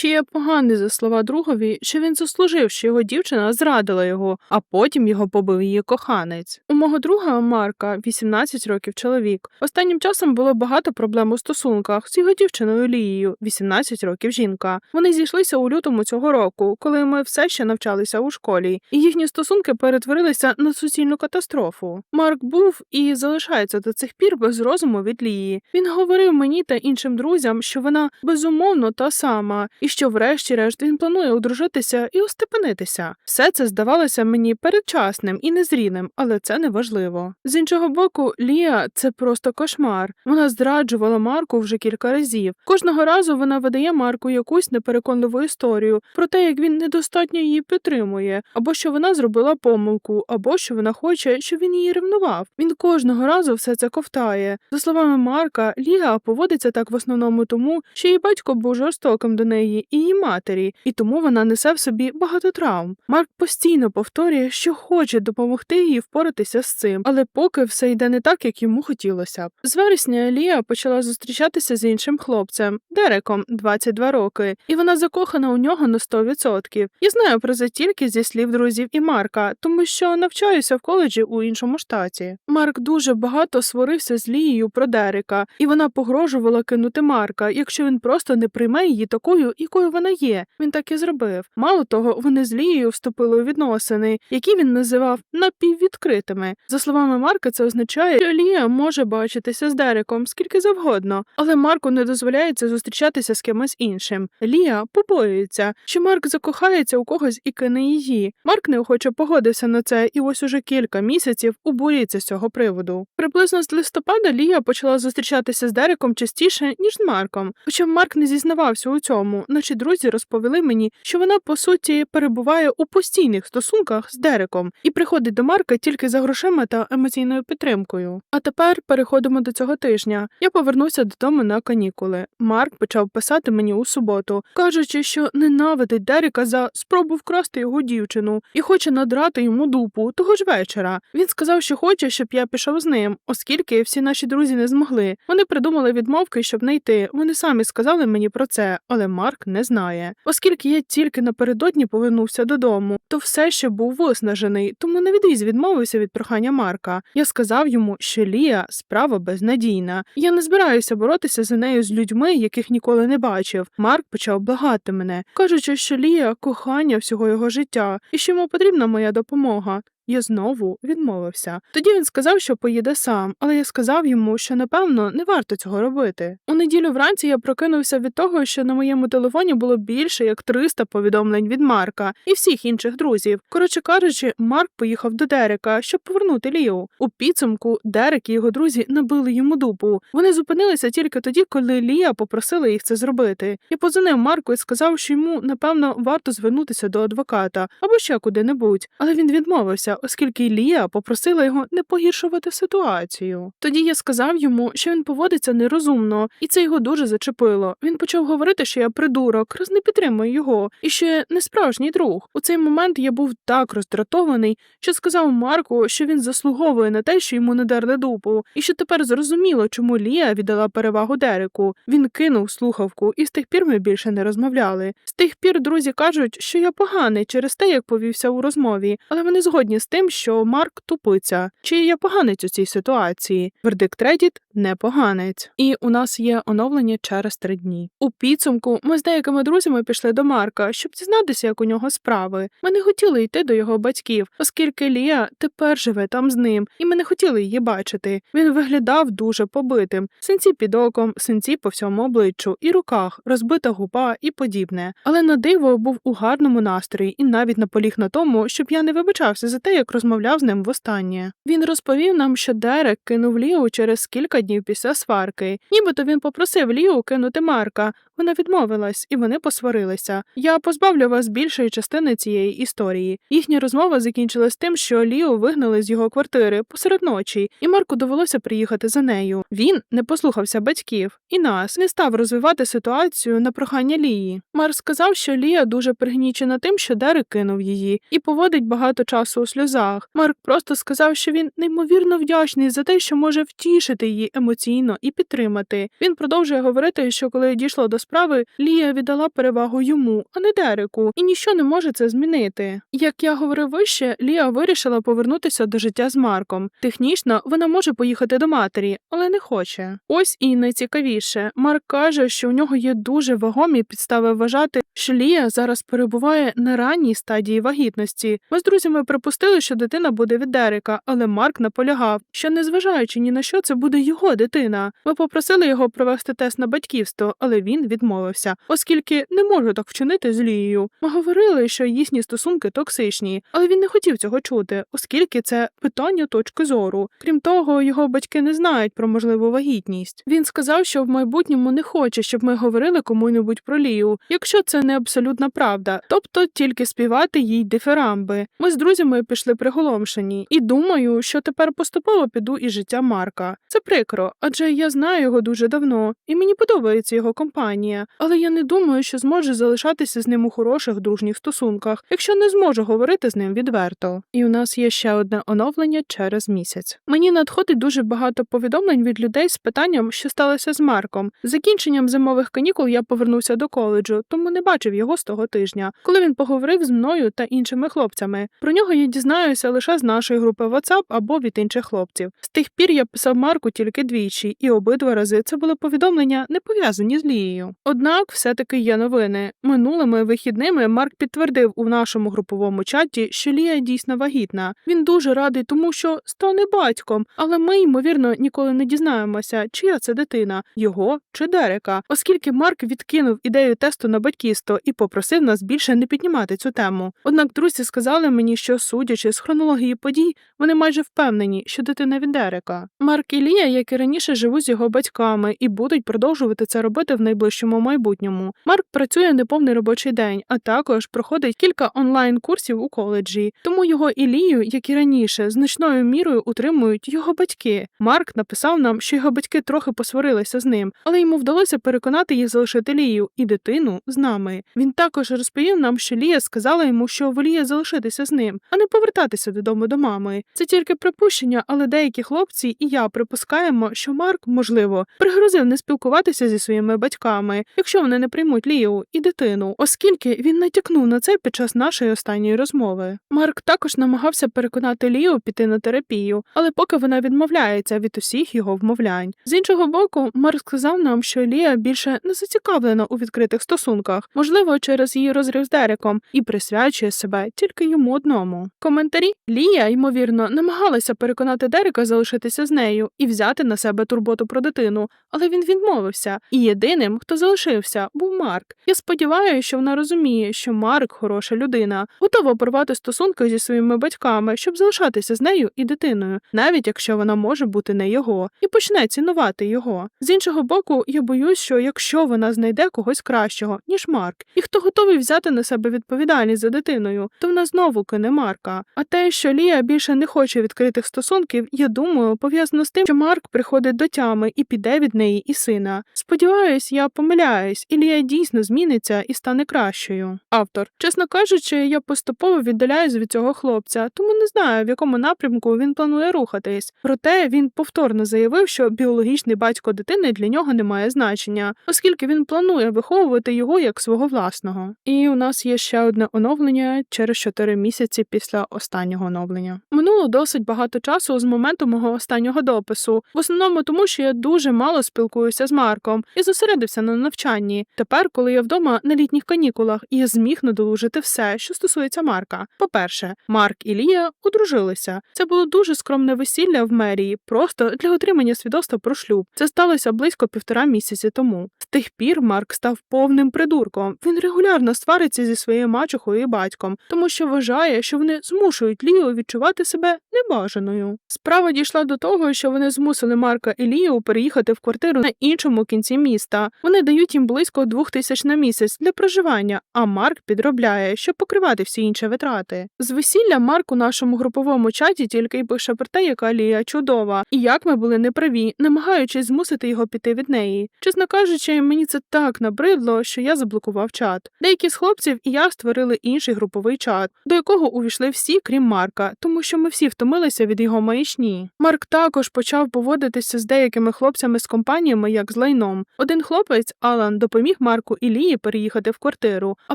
Чи є поганий за слова другові, що він заслужив, що його дівчина зрадила його, а потім його побив її коханець. У мого друга Марка 18 років чоловік. Останнім часом було багато проблем у стосунках з його дівчиною Лією, 18 років жінка. Вони зійшлися у лютому цього року, коли ми все ще навчалися у школі, і їхні стосунки перетворилися на суцільну катастрофу. Марк був і залишається до цих пір без розуму від Лії. Він говорив мені та іншим друзям, що вона безумовно та сама, і що, врешті-решт, він планує одружитися і остепенитися. Все це здавалося мені передчасним і незрілим, але це не важливо. З іншого боку, Лія це просто кошмар. Вона зраджувала Марку вже кілька разів. Кожного разу вона видає Марку якусь непереконливу історію про те, як він недостатньо її підтримує, або що вона зробила помилку, або що вона хоче, щоб він її ревнував. Він кожного разу все це ковтає. За словами Марка, Ліга поводиться так в основному тому, що її батько був жорстоким до неї і її матері, і тому вона несе в собі багато травм. Марк постійно повторює, що хоче допомогти їй впоратися з цим, але поки все йде не так, як йому хотілося б. З вересня Лія почала зустрічатися з іншим хлопцем, Дереком, 22 роки, і вона закохана у нього на 100%. Я знаю про це тільки зі слів друзів і Марка, тому що навчаюся в коледжі у іншому штаті. Марк дуже багато сварився з Лією про Дерека, і вона погрожувала кинути Марка, якщо він просто не прийме її такою, якою вона є. Він так і зробив. Мало того, вони з Лією вступили у відносини, які він називав напіввідкритими. За словами Марка, це означає, що Лія може бачитися з Дереком скільки завгодно, але Марку не дозволяється зустрічатися з кимось іншим. Лія побоюється, що Марк закохається у когось і кине її. Марк неохоче погодився на це, і ось уже кілька місяців убурюється з цього приводу. Приблизно з листопада Лія почала зустрічатися з Дереком частіше, ніж з Марком. Хоча Марк не зізнавався у цьому, наші друзі розповіли мені, що вона по суті перебуває у постійних стосунках з Дереком і приходить до Марка тільки за грошима та емоційною підтримкою. А тепер переходимо до цього тижня. Я повернувся додому на канікули. Марк почав писати мені у суботу, кажучи, що ненавидить Дерека за спробу вкрасти його дівчину і хоче надрати йому дупу того ж вечора. Він сказав, що хоче, щоб я пішов з ним, оскільки всі наші друзі не змогли. Вони придумали відмовки, щоб не йти. Вони самі сказали мені про це, але Марк не знає. Оскільки я тільки напередодні повернувся додому, то все ще був виснажений, тому не відріз відмовився від прохання Марка. Я сказав йому, що Лія справа безнадійна. Я не збираюся боротися за нею з людьми, яких ніколи не бачив. Марк почав благати мене, кажучи, що Лія кохання всього його життя, і що йому потрібна моя допомога. Я знову відмовився. Тоді він сказав, що поїде сам, але я сказав йому, що напевно не варто цього робити. У неділю вранці я прокинувся від того, що на моєму телефоні було більше як 300 повідомлень від Марка і всіх інших друзів. Коротше кажучи, Марк поїхав до Дерека, щоб повернути Лію. У підсумку Дерек і його друзі набили йому дупу. Вони зупинилися тільки тоді, коли Лія попросила їх це зробити. Я позвонив Марку і сказав, що йому напевно варто звернутися до адвоката або ще куди-небудь, але він відмовився оскільки Лія попросила його не погіршувати ситуацію. Тоді я сказав йому, що він поводиться нерозумно, і це його дуже зачепило. Він почав говорити, що я придурок, раз не підтримую його, і що не справжній друг. У цей момент я був так роздратований, що сказав Марку, що він заслуговує на те, що йому не дерли дупу, і що тепер зрозуміло, чому Лія віддала перевагу Дереку. Він кинув слухавку, і з тих пір ми більше не розмовляли. З тих пір друзі кажуть, що я поганий через те, як повівся у розмові, але вони згодні з тим, що Марк тупиця. Чи я поганець у цій ситуації? Вердикт Reddit – не поганець. І у нас є оновлення через три дні. У підсумку ми з деякими друзями пішли до Марка, щоб дізнатися, як у нього справи. Ми не хотіли йти до його батьків, оскільки Лія тепер живе там з ним, і ми не хотіли її бачити. Він виглядав дуже побитим: синці під оком, синці по всьому обличчю і руках, розбита губа і подібне. Але на диво був у гарному настрої і навіть наполіг на тому, щоб я не вибачався за те, як розмовляв з ним востаннє. Він розповів нам, що Дерек кинув Лію через кілька днів після сварки. Нібито він попросив Лію кинути Марка. Вона відмовилась, і вони посварилися. Я позбавлю вас більшої частини цієї історії. Їхня розмова закінчилась тим, що Лію вигнали з його квартири посеред ночі, і Марку довелося приїхати за нею. Він не послухався батьків і нас, не став розвивати ситуацію на прохання Лії. Марк сказав, що Лія дуже пригнічена тим, що Дерек кинув її, і поводить багато часу у сльозах сльозах. Марк просто сказав, що він неймовірно вдячний за те, що може втішити її емоційно і підтримати. Він продовжує говорити, що коли дійшло до справи, Лія віддала перевагу йому, а не Дереку, і ніщо не може це змінити. Як я говорив вище, Лія вирішила повернутися до життя з Марком. Технічно вона може поїхати до матері, але не хоче. Ось і найцікавіше. Марк каже, що у нього є дуже вагомі підстави вважати, що Лія зараз перебуває на ранній стадії вагітності. Ми з друзями припустили, що дитина буде від Дерека, але Марк наполягав, що незважаючи ні на що, це буде його дитина. Ми попросили його провести тест на батьківство, але він відмовився, оскільки не може так вчинити з Лією. Ми говорили, що їхні стосунки токсичні, але він не хотів цього чути, оскільки це питання точки зору. Крім того, його батьки не знають про можливу вагітність. Він сказав, що в майбутньому не хоче, щоб ми говорили кому-небудь про Лію, якщо це не абсолютна правда, тобто тільки співати їй дифирамби. Ми з друзями пішли приголомшені, і думаю, що тепер поступово піду із життя Марка. Це прикро, адже я знаю його дуже давно, і мені подобається його компанія, але я не думаю, що зможу залишатися з ним у хороших дружніх стосунках, якщо не зможу говорити з ним відверто. І у нас є ще одне оновлення через місяць. Мені надходить дуже багато повідомлень від людей з питанням, що сталося з Марком. З закінченням зимових канікул я повернувся до коледжу, тому не бачив його з того тижня, коли він поговорив з мною та іншими хлопцями. Про нього я дізнаюся лише з нашої групи WhatsApp або від інших хлопців. З тих пір я писав Марку тільки двічі, і обидва рази це були повідомлення, не пов'язані з Лією. Однак, все-таки є новини. Минулими вихідними Марк підтвердив у нашому груповому чаті, що Лія дійсно вагітна. Він дуже радий, тому що стане батьком, але ми, ймовірно, ніколи не дізнаємося, чия це дитина, його чи Дерека, оскільки Марк відкинув ідею тесту на батьківство і попросив нас більше не піднімати цю тему. Однак друзі сказали мені, що судячи з хронології подій, вони майже впевнені, що дитина від Дерека. Марк і Лія, як і раніше, живуть з його батьками і будуть продовжувати це робити в найближчому майбутньому. Марк працює неповний робочий день, а також проходить кілька онлайн-курсів у коледжі. Тому його і Лію, як і раніше, значною мірою утримують його батьки. Марк написав нам, що його батьки трохи посварилися з ним, але йому вдалося переконати їх залишити Лію і дитину з нами. Він також розповів нам, що Лія сказала йому, що воліє залишитися з ним, а не повертатися додому до мами. Це тільки припущення, але деякі хлопці і я припускаємо, що Марк, можливо, пригрозив не спілкуватися зі своїми батьками, якщо вони не приймуть Лію і дитину, оскільки він натякнув на це під час нашої останньої розмови. Марк також намагався переконати Лію піти на терапію, але поки вона відмовляється від усіх його вмовлянь. З іншого боку, Марк сказав нам, що Лія більше не зацікавлена у відкритих стосунках, можливо, через її розрив з Дереком, і присвячує себе тільки йому одному. Коментарі Лія, ймовірно, намагалася переконати Дерека залишитися з нею і взяти на себе турботу про дитину, але він відмовився. І єдиним, хто залишився, був Марк. Я сподіваюся, що вона розуміє, що Марк хороша людина, готова порвати стосунки зі своїми батьками, щоб залишатися з нею і дитиною, навіть якщо вона може бути не його, і почне цінувати його. З іншого боку, я боюсь, що якщо вона знайде когось кращого, ніж Марк, і хто готовий взяти на себе відповідальність за дитиною, то вона знову кине Марка. А те, що Лія більше не хоче відкритих стосунків, я думаю, пов'язано з тим, що Марк приходить до тями і піде від неї і сина. Сподіваюсь, я помиляюсь, і Лія дійсно зміниться і стане кращою. Автор, чесно кажучи, я поступово віддаляюсь від цього хлопця, тому не знаю, в якому напрямку він планує рухатись. Проте він повторно заявив, що біологічний батько дитини для нього не має значення, оскільки він планує виховувати його як свого власного. І у нас є ще одне оновлення через 4 місяці після останнього оновлення. Минуло досить багато часу з моменту мого останнього допису, в основному тому, що я дуже мало спілкуюся з Марком і зосередився на навчанні. Тепер, коли я вдома на літніх канікулах, я зміг надолужити все, що стосується Марка. По-перше, Марк і Лія одружилися. Це було дуже скромне весілля в мерії, просто для отримання свідоцтва про шлюб. Це сталося близько півтора місяці тому. З тих пір Марк став повним придурком. Він регулярно свариться зі своєю мачухою і батьком, тому що вважає, що вони змушують Лію відчувати себе небажаною. Справа дійшла до того, що вони змусили Марка і Лію переїхати в квартиру на іншому кінці міста. Вони дають їм близько двох тисяч на місяць для проживання, а Марк підробляє, щоб покривати всі інші витрати. З весілля Марк у нашому груповому чаті тільки й пише про те, яка Лія чудова, і як ми були неправі, намагаючись змусити його піти від неї. Чесно кажучи, мені це так набридло, що я заблокував чат. Деякі з хлопців і я створили інший груповий чат, до якого увійшли всі. Всі, крім Марка, тому що ми всі втомилися від його маячні. Марк також почав поводитися з деякими хлопцями з компаніями, як з лайном. Один хлопець, Алан, допоміг Марку і Лії переїхати в квартиру, а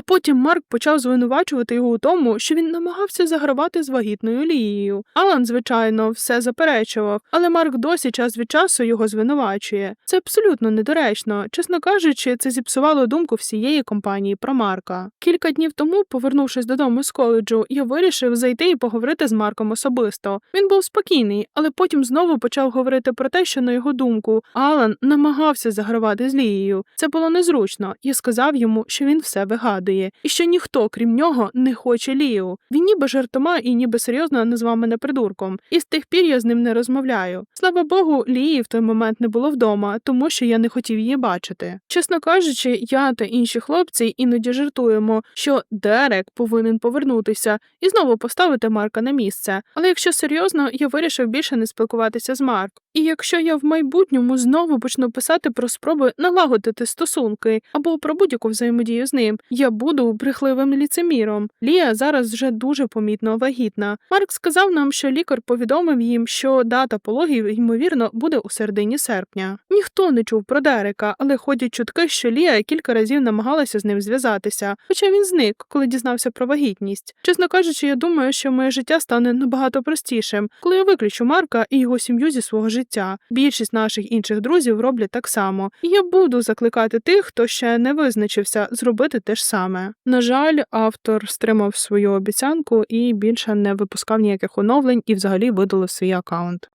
потім Марк почав звинувачувати його у тому, що він намагався загравати з вагітною Лією. Алан, звичайно, все заперечував, але Марк досі час від часу його звинувачує. Це абсолютно недоречно. Чесно кажучи, це зіпсувало думку всієї компанії про Марка. Кілька днів тому, повернувшись додому з коледжу, я вирішив зайти і поговорити з Марком особисто. Він був спокійний, але потім знову почав говорити про те, що на його думку Алан намагався загравати з Лією. Це було незручно. Я сказав йому, що він все вигадує, і що ніхто, крім нього, не хоче Лію. Він ніби жартома і ніби серйозно назвав мене придурком. І з тих пір я з ним не розмовляю. Слава Богу, Лії в той момент не було вдома, тому що я не хотів її бачити. Чесно кажучи, я та інші хлопці іноді жартуємо, що Дерек повинен повернутися і знову поставити Марка на місце. Але якщо серйозно, я вирішив більше не спілкуватися з Марк. І якщо я в майбутньому знову почну писати про спроби налагодити стосунки або про будь-яку взаємодію з ним, я буду брехливим ліцеміром. Лія зараз вже дуже помітно вагітна. Марк сказав нам, що лікар повідомив їм, що дата пологів ймовірно буде у середині серпня. Ніхто не чув про Дерека, але ходять чутки, що Лія кілька разів намагалася з ним зв'язатися, хоча він зник, коли дізнався про вагітність. Чесно кажучи, я думаю, що моє життя стане набагато простішим, коли я виключу Марка і його сім'ю зі свого життя. Більшість наших інших друзів роблять так само, і я буду закликати тих, хто ще не визначився, зробити те ж саме. На жаль, автор стримав свою обіцянку і більше не випускав ніяких оновлень і взагалі видалив свій аккаунт.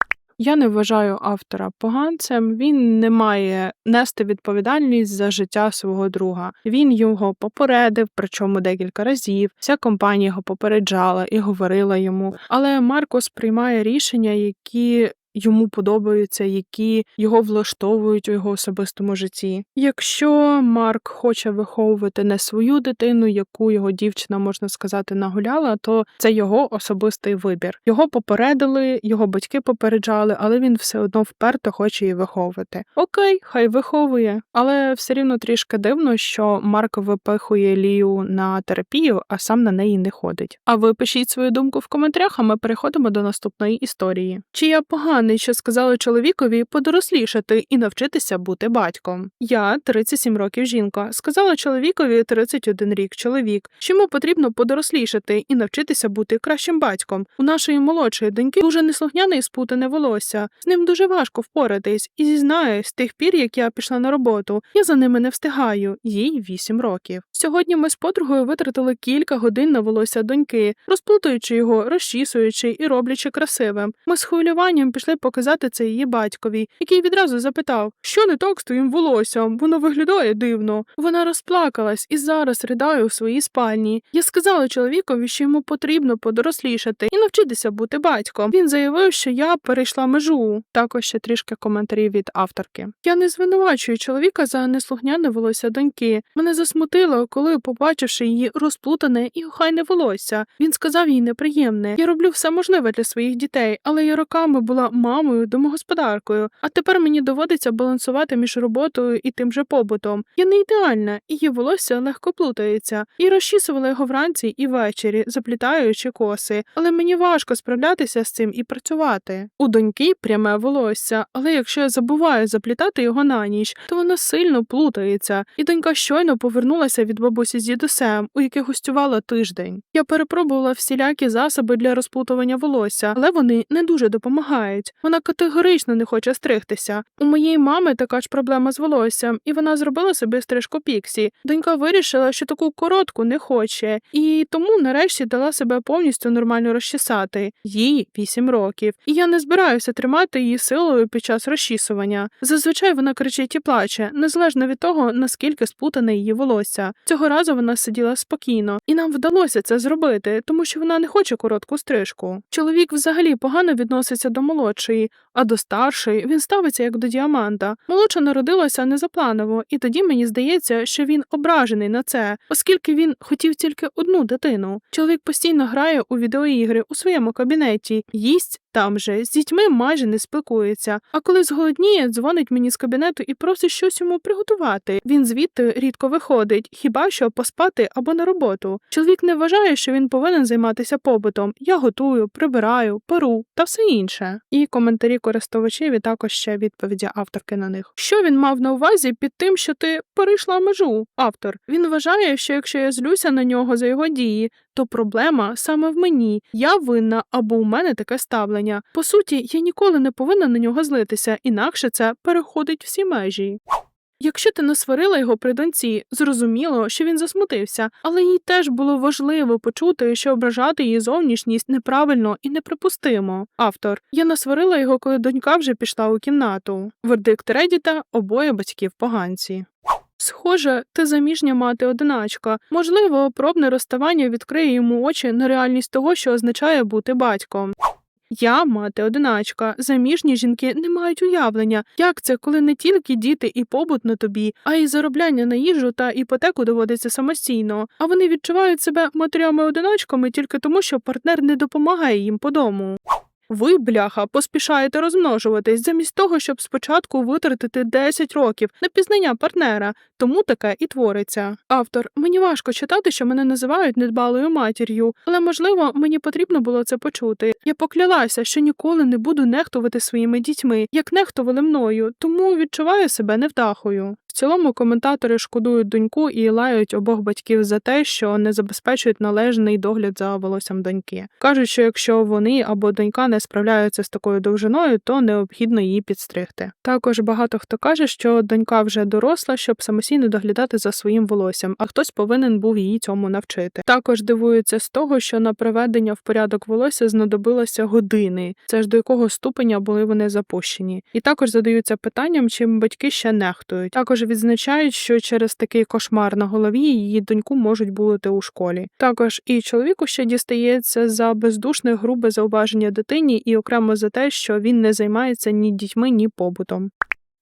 Я не вважаю автора поганцем. Він не має нести відповідальність за життя свого друга. Він його попередив, причому декілька разів. Вся компанія його попереджала і говорила йому. Але Маркос приймає рішення, які. Йому подобаються, які його влаштовують у його особистому житті. Якщо Марк хоче виховувати не свою дитину, яку його дівчина можна сказати нагуляла, то це його особистий вибір. Його попередили, його батьки попереджали, але він все одно вперто хоче її виховувати. Окей, хай виховує, але все рівно трішки дивно, що Марк випихує Лію на терапію, а сам на неї не ходить. А ви пишіть свою думку в коментарях, а ми переходимо до наступної історії. Чи я поганий, що сказали чоловікові подорослішати і навчитися бути батьком? Я 37 років жінка, сказала чоловікові 31 рік чоловік, що йому потрібно подорослішати і навчитися бути кращим батьком. У нашої молодшої доньки дуже неслухняне і спутане волосся. З ним дуже важко впоратись, і зізнаю, з тих пір, як я пішла на роботу, я за ними не встигаю. Їй 8 років. Сьогодні ми з подругою витратили кілька годин на волосся доньки, розплутуючи його, розчісуючи і роблячи красивим. Ми з хвилюванням пішли показати це її батькові, який відразу запитав, що не так з твоїм волоссям, воно виглядає дивно. Вона розплакалась і зараз ридає у своїй спальні. Я сказала чоловікові, що йому потрібно подорослішати і навчитися бути батьком. Він заявив, що я перейшла межу. Також ще трішки коментарів від авторки. Я не звинувачую чоловіка за неслухняне волосся доньки. Мене засмутило, коли, побачивши її розплутане і охайне волосся, він сказав їй неприємне. Я роблю все можливе для своїх дітей, але я роками була мамою, домогосподаркою, а тепер мені доводиться балансувати між роботою і тим же побутом. Я не ідеальна, і її волосся легко плутається. І розчісувала його вранці і ввечері, заплітаючи коси, але мені важко справлятися з цим і працювати. У доньки пряме волосся, але якщо я забуваю заплітати його на ніч, то воно сильно плутається, і донька щойно повернулася від бабусі з дідусем, у яких гостювала тиждень. Я перепробувала всілякі засоби для розплутування волосся, але вони не дуже допомагають. Вона категорично не хоче стригтися. У моєї мами така ж проблема з волоссям, і вона зробила собі стрижку піксі. Донька вирішила, що таку коротку не хоче, і тому нарешті дала себе повністю нормально розчесати. Їй 8 років, і я не збираюся тримати її силою під час розчісування. Зазвичай вона кричить і плаче, незалежно від того, наскільки сплутане її волосся. Цього разу вона сиділа спокійно, і нам вдалося це зробити, тому що вона не хоче коротку стрижку. Чоловік взагалі погано відноситься до молодшої, а до старшої він ставиться як до діаманта. Молодша народилася незапланово, і тоді мені здається, що він ображений на це, оскільки він хотів тільки одну дитину. Чоловік постійно грає у відеоігри у своєму кабінеті, їсть Там же з дітьми майже не спілкується. А коли зголодніє, дзвонить мені з кабінету і просить щось йому приготувати. Він звідти рідко виходить, хіба що поспати або на роботу. Чоловік не вважає, що він повинен займатися побутом. Я готую, прибираю, перу та все інше. І коментарі користувачів і також ще відповіді авторки на них. Що він мав на увазі під тим, що ти перейшла межу? Автор він вважає, що якщо я злюся на нього за його дії, то проблема саме в мені. Я винна або у мене таке ставлення. По суті, я ніколи не повинна на нього злитися, інакше це переходить всі межі. Якщо ти насварила його при доньці, зрозуміло, що він засмутився, але їй теж було важливо почути, що ображати її зовнішність неправильно і неприпустимо. Автор я насварила його, коли донька вже пішла у кімнату. Вердикт Редіта обоє батьків поганці. Схоже, ти заміжня мати одиначка. Можливо, пробне розставання відкриє йому очі на реальність того, що означає бути батьком. Я мати одиначка. Заміжні жінки не мають уявлення, як це, коли не тільки діти і побут на тобі, а й заробляння на їжу та іпотеку доводиться самостійно. А вони відчувають себе матерями-одиначками тільки тому, що партнер не допомагає їм по дому. Ви, бляха, поспішаєте розмножуватись замість того, щоб спочатку витратити 10 років на пізнання партнера, тому таке і твориться. Автор, мені важко читати, що мене називають недбалою матір'ю, але можливо мені потрібно було це почути. Я поклялася, що ніколи не буду нехтувати своїми дітьми, як нехтували мною, тому відчуваю себе невдахою. В цілому коментатори шкодують доньку і лають обох батьків за те, що не забезпечують належний догляд за волоссям доньки. Кажуть, що якщо вони або донька не справляються з такою довжиною, то необхідно її підстригти. Також багато хто каже, що донька вже доросла, щоб самостійно доглядати за своїм волоссям, а хтось повинен був її цьому навчити. Також дивуються з того, що на приведення в порядок волосся знадобилося години. Це ж до якого ступеня були вони запущені. І також задаються питанням, чим батьки ще нехтують. Також відзначають, що через такий кошмар на голові її доньку можуть булити у школі. Також і чоловіку ще дістається за бездушне грубе зауваження дитині, і окремо за те, що він не займається ні дітьми, ні побутом.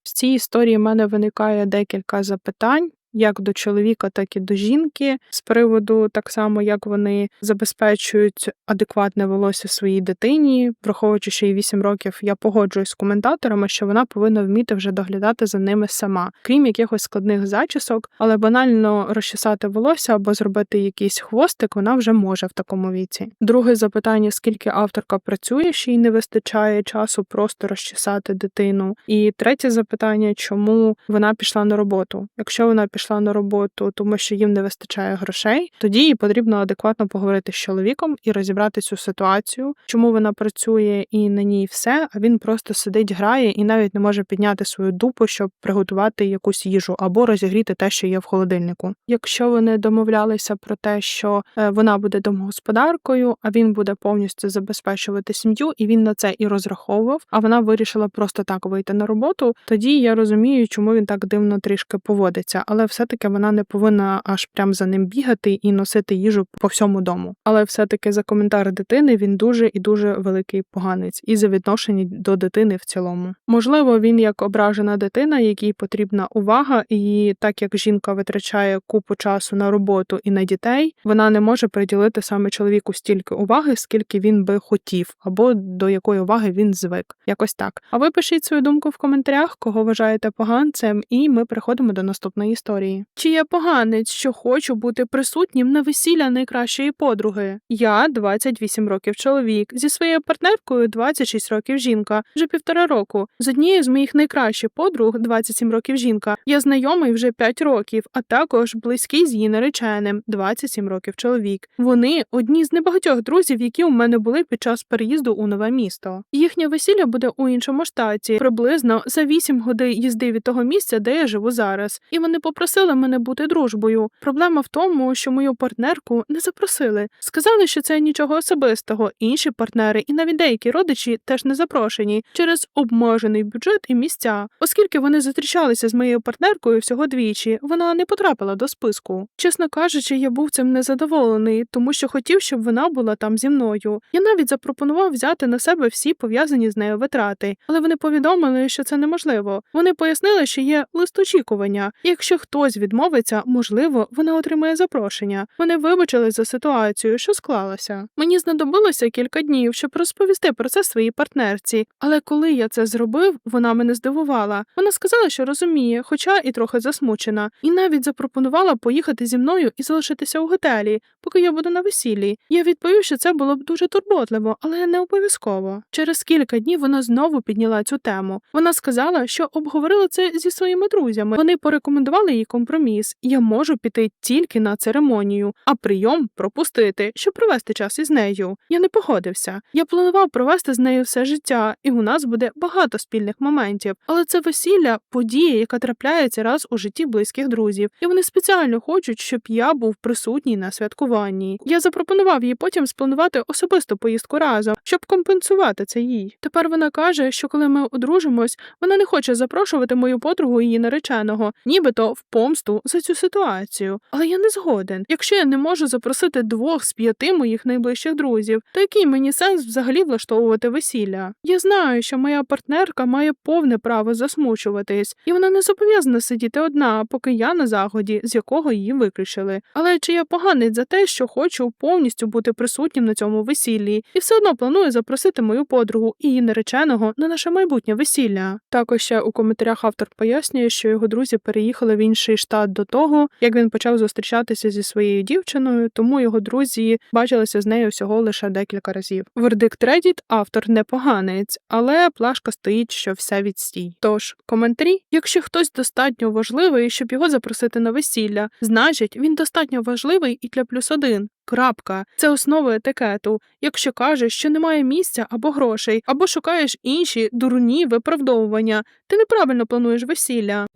В цій історії в мене виникає декілька запитань. Як до чоловіка, так і до жінки, з приводу так само, як вони забезпечують адекватне волосся своїй дитині, враховуючи, що їй 8 років, я погоджуюсь з коментаторами, що вона повинна вміти вже доглядати за ними сама, крім якихось складних зачісок, але банально розчесати волосся або зробити якийсь хвостик, вона вже може в такому віці. Друге запитання: скільки авторка працює, що їй не вистачає часу просто розчесати дитину. І третє запитання, чому вона пішла на роботу? Якщо вона пішла на роботу, тому що їм не вистачає грошей, тоді їй потрібно адекватно поговорити з чоловіком і розібрати цю ситуацію, чому вона працює і на ній все, а він просто сидить, грає і навіть не може підняти свою дупу, щоб приготувати якусь їжу або розігріти те, що є в холодильнику. Якщо вони домовлялися про те, що е, вона буде домогосподаркою, а він буде повністю забезпечувати сім'ю, і він на це і розраховував, а вона вирішила просто так вийти на роботу, тоді я розумію, чому він так дивно трішки поводиться, але все-таки вона не повинна аж прям за ним бігати і носити їжу по всьому дому. Але все-таки за коментар дитини він дуже і дуже великий поганець, і за відношення до дитини в цілому. Можливо, він як ображена дитина, якій потрібна увага, і так як жінка витрачає купу часу на роботу і на дітей, вона не може приділити саме чоловіку стільки уваги, скільки він би хотів, або до якої уваги він звик. Якось так. А ви пишіть свою думку в коментарях, кого вважаєте поганцем, і ми переходимо до наступної історії. Чи я поганець, що хочу бути присутнім на весілля найкращої подруги? Я 28 років чоловік, зі своєю партнеркою 26 років жінка, вже півтора року. З однією з моїх найкращих подруг, 27 років жінка. Я знайомий вже 5 років, а також близький з її нареченим, 27 років чоловік. Вони одні з небагатьох друзів, які у мене були під час переїзду у нове місто. Їхнє весілля буде у іншому штаті, приблизно за 8 годин їзди від того місця, де я живу зараз. І вони попросили мене бути дружбою. Проблема в тому, що мою партнерку не запросили. Сказали, що це нічого особистого. Інші партнери і навіть деякі родичі теж не запрошені через обмежений бюджет і місця. Оскільки вони зустрічалися з моєю партнеркою всього двічі, вона не потрапила до списку. Чесно кажучи, я був цим незадоволений, тому що хотів, щоб вона була там зі мною. Я навіть запропонував взяти на себе всі пов'язані з нею витрати, але вони повідомили, що це неможливо. Вони пояснили, що є лист очікування. Якщо хтось хтось відмовиться, можливо, вона отримає запрошення. Вони вибачили за ситуацію, що склалася. Мені знадобилося кілька днів, щоб розповісти про це своїй партнерці. Але коли я це зробив, вона мене здивувала. Вона сказала, що розуміє, хоча і трохи засмучена, і навіть запропонувала поїхати зі мною і залишитися у готелі, поки я буду на весіллі. Я відповів, що це було б дуже турботливо, але не обов'язково. Через кілька днів вона знову підняла цю тему. Вона сказала, що обговорила це зі своїми друзями. Вони порекомендували їй компроміс. Я можу піти тільки на церемонію, а прийом пропустити, щоб провести час із нею. Я не погодився. Я планував провести з нею все життя, і у нас буде багато спільних моментів. Але це весілля подія, яка трапляється раз у житті близьких друзів, і вони спеціально хочуть, щоб я був присутній на святкуванні. Я запропонував їй потім спланувати особисту поїздку разом, щоб компенсувати це їй. Тепер вона каже, що коли ми одружимось, вона не хоче запрошувати мою подругу її нареченого, нібито в помсту за цю ситуацію. Але я не згоден. Якщо я не можу запросити двох з п'яти моїх найближчих друзів, то який мені сенс взагалі влаштовувати весілля? Я знаю, що моя партнерка має повне право засмучуватись, і вона не зобов'язана сидіти одна, поки я на заході, з якого її виключили. Але чи я поганий за те, що хочу повністю бути присутнім на цьому весіллі, і все одно планую запросити мою подругу і її нареченого на наше майбутнє весілля? Також ще у коментарях автор пояснює, що його друзі переїхали в інший штат до того, як він почав зустрічатися зі своєю дівчиною, тому його друзі бачилися з нею всього лише декілька разів. Вердикт Reddit автор не поганець, але плашка стоїть, що все відстій. Тож коментарі, якщо хтось достатньо важливий, щоб його запросити на весілля, значить він достатньо важливий і для плюс один. Крапка, це основа етикету. Якщо кажеш, що немає місця або грошей, або шукаєш інші дурні виправдовування, ти неправильно плануєш весілля.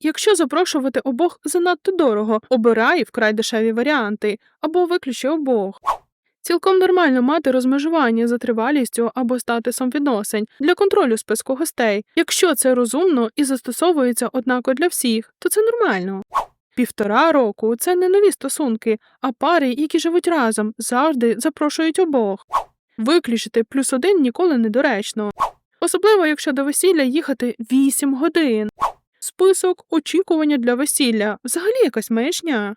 Якщо запрошувати обох занадто дорого, обирай вкрай дешеві варіанти або виключи обох. Цілком нормально мати розмежування за тривалістю або статусом відносин для контролю списку гостей. Якщо це розумно і застосовується однаково для всіх, то це нормально. Півтора року це не нові стосунки, а пари, які живуть разом, завжди запрошують обох. Виключити плюс один ніколи недоречно. Особливо, якщо до весілля їхати 8 годин. Список очікування для весілля взагалі якась маячня.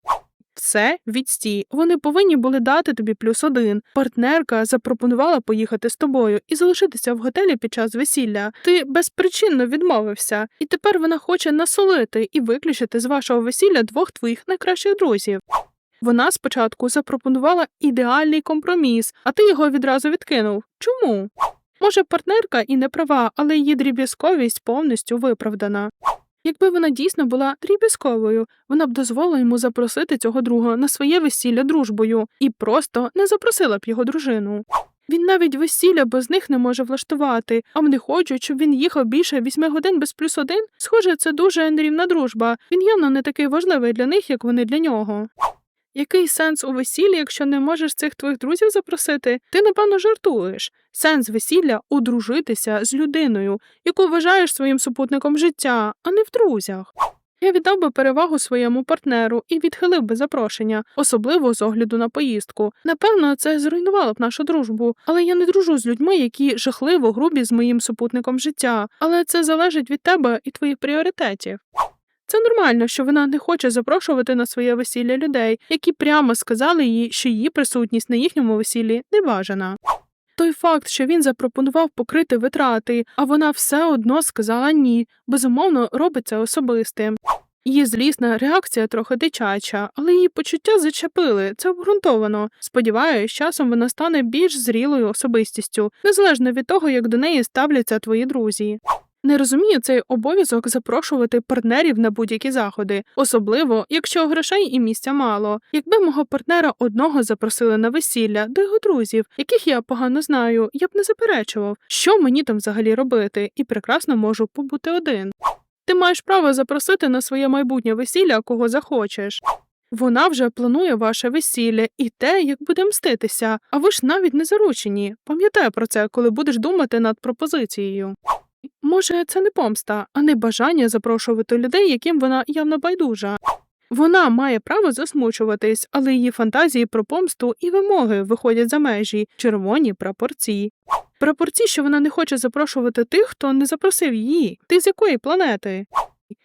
Все відстій. Вони повинні були дати тобі плюс один. Партнерка запропонувала поїхати з тобою і залишитися в готелі під час весілля. Ти безпричинно відмовився, і тепер вона хоче насолити і виключити з вашого весілля двох твоїх найкращих друзів. Вона спочатку запропонувала ідеальний компроміс, а ти його відразу відкинув. Чому? Може, партнерка і не права, але її дріб'язковість повністю виправдана. Якби вона дійсно була дріб'язковою, вона б дозволила йому запросити цього друга на своє весілля дружбою і просто не запросила б його дружину. Він навіть весілля без них не може влаштувати, а вони хочуть, щоб він їхав більше вісьми годин без плюс один. Схоже, це дуже нерівна дружба. Він явно не такий важливий для них, як вони для нього. Який сенс у весіллі, якщо не можеш цих твоїх друзів запросити? Ти, напевно, жартуєш. Сенс весілля одружитися з людиною, яку вважаєш своїм супутником життя, а не в друзях. Я віддав би перевагу своєму партнеру і відхилив би запрошення, особливо з огляду на поїздку. Напевно, це зруйнувало б нашу дружбу, але я не дружу з людьми, які жахливо грубі з моїм супутником життя. Але це залежить від тебе і твоїх пріоритетів. Це нормально, що вона не хоче запрошувати на своє весілля людей, які прямо сказали їй, що її присутність на їхньому весіллі не бажана. Той факт, що він запропонував покрити витрати, а вона все одно сказала ні, безумовно, робить це особистим. Її злісна реакція трохи дитяча, але її почуття зачепили, це обґрунтовано. Сподіваюсь, часом вона стане більш зрілою особистістю, незалежно від того, як до неї ставляться твої друзі. Не розумію цей обов'язок запрошувати партнерів на будь-які заходи, особливо якщо грошей і місця мало. Якби мого партнера одного запросили на весілля до його друзів, яких я погано знаю, я б не заперечував, що мені там взагалі робити, і прекрасно можу побути один. Ти маєш право запросити на своє майбутнє весілля, кого захочеш. Вона вже планує ваше весілля і те, як буде мститися, а ви ж навіть не заручені. Пам'ятай про це, коли будеш думати над пропозицією. Може, це не помста, а не бажання запрошувати людей, яким вона явно байдужа. Вона має право засмучуватись, але її фантазії про помсту і вимоги виходять за межі червоні прапорці. Прапорці, що вона не хоче запрошувати тих, хто не запросив її. Ти з якої планети?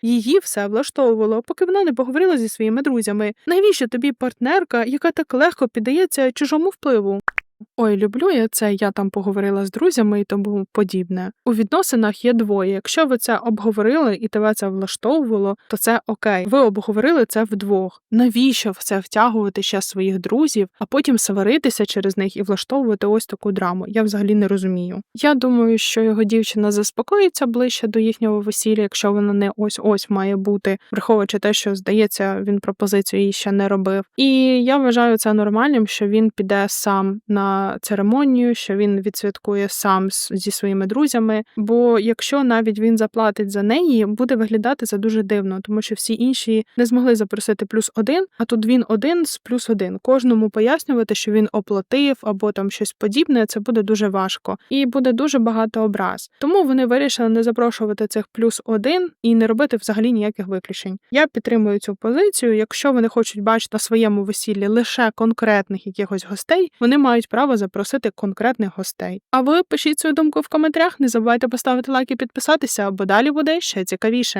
Її все влаштовувало, поки вона не поговорила зі своїми друзями. Навіщо тобі партнерка, яка так легко піддається чужому впливу? Ой, люблю я це, я там поговорила з друзями і тому подібне. У відносинах є двоє. Якщо ви це обговорили і тебе це влаштовувало, то це окей. Ви обговорили це вдвох. Навіщо в це втягувати ще своїх друзів, а потім сваритися через них і влаштовувати ось таку драму? Я взагалі не розумію. Я думаю, що його дівчина заспокоїться ближче до їхнього весілля, якщо вона не ось ось має бути, враховуючи те, що здається, він пропозицію їй ще не робив. І я вважаю це нормальним, що він піде сам на церемонію, що він відсвяткує сам зі своїми друзями. Бо якщо навіть він заплатить за неї, буде виглядати це дуже дивно, тому що всі інші не змогли запросити плюс один, а тут він один з плюс один. Кожному пояснювати, що він оплатив або там щось подібне, це буде дуже важко і буде дуже багато образ. Тому вони вирішили не запрошувати цих плюс один і не робити взагалі ніяких виключень. Я підтримую цю позицію. Якщо вони хочуть бачити на своєму весіллі лише конкретних якихось гостей, вони мають право запросити конкретних гостей. А ви пишіть свою думку в коментарях. Не забувайте поставити лайк і підписатися, бо далі буде ще цікавіше.